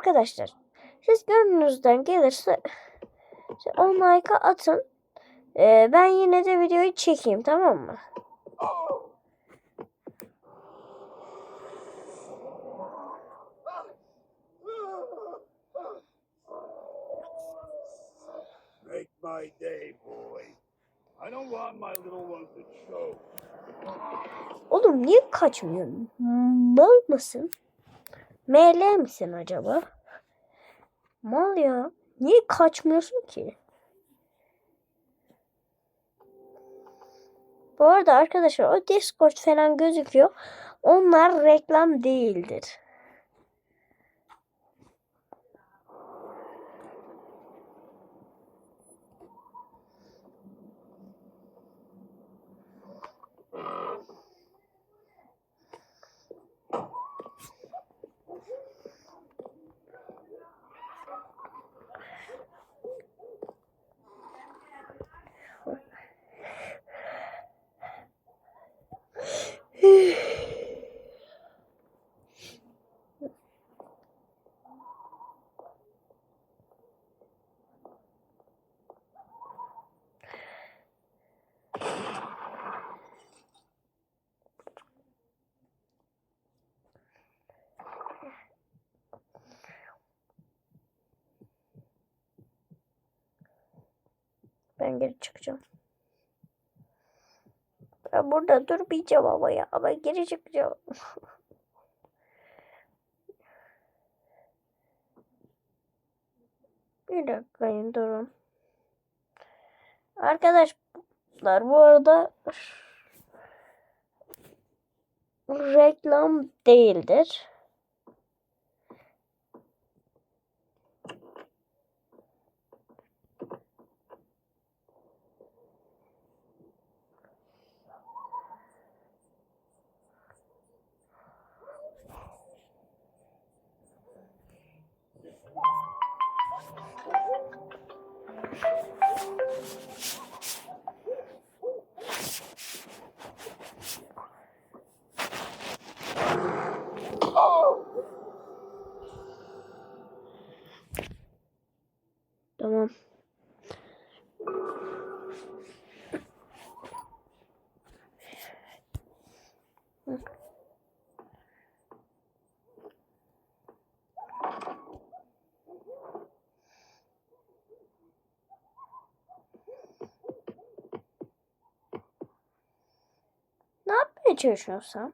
arkadaşlar siz gönlünüzden gelirse 10 like'a atın. Ee, ben yine de videoyu çekeyim tamam mı? Make my day, boy. I don't want my little one to choke. Oğlum niye kaçmıyorsun? Mal mısın? ML misin acaba? Mal ya. Niye kaçmıyorsun ki? Bu arada arkadaşlar o Discord falan gözüküyor. Onlar reklam değildir. Ben geri çıkacağım. Ben burada durmayacağım ama ya. Ben geri çıkacağım. Bir dakika durun. Arkadaşlar bu arada reklam değildir. Tamam. Ne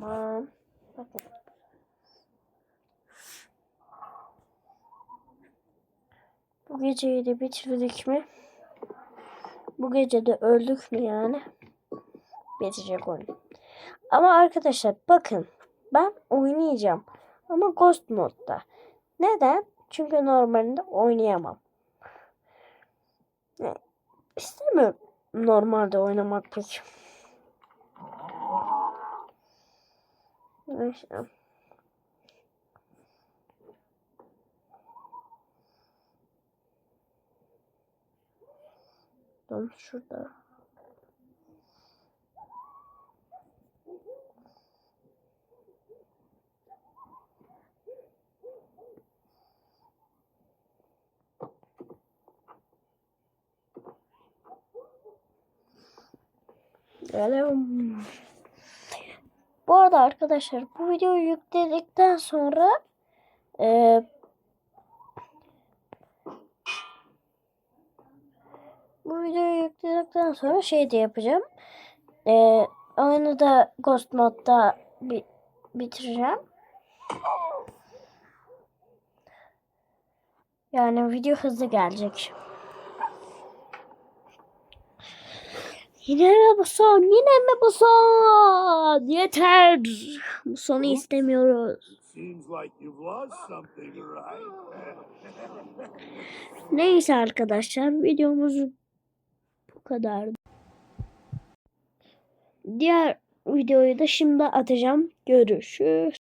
Tamam. Bakın. Bu geceyi de bitirdik mi? Bu gece de öldük mü yani? Bitecek oyun. Ama arkadaşlar bakın. Ben oynayacağım. Ama Ghost modda. Neden? Çünkü normalde oynayamam. İstemiyorum normalde oynamak pek. Neyse. Tam şurada. Geliyorum. Bu arada arkadaşlar bu videoyu yükledikten sonra e, bu videoyu yükledikten sonra şey de yapacağım. E, oyunu da Ghost Mod'da bi- bitireceğim. Yani video hızlı gelecek. Yine mi bu son? Yine mi bu son? Yeter. Bu sonu istemiyoruz. Neyse arkadaşlar videomuz bu kadar. Diğer videoyu da şimdi atacağım. Görüşürüz.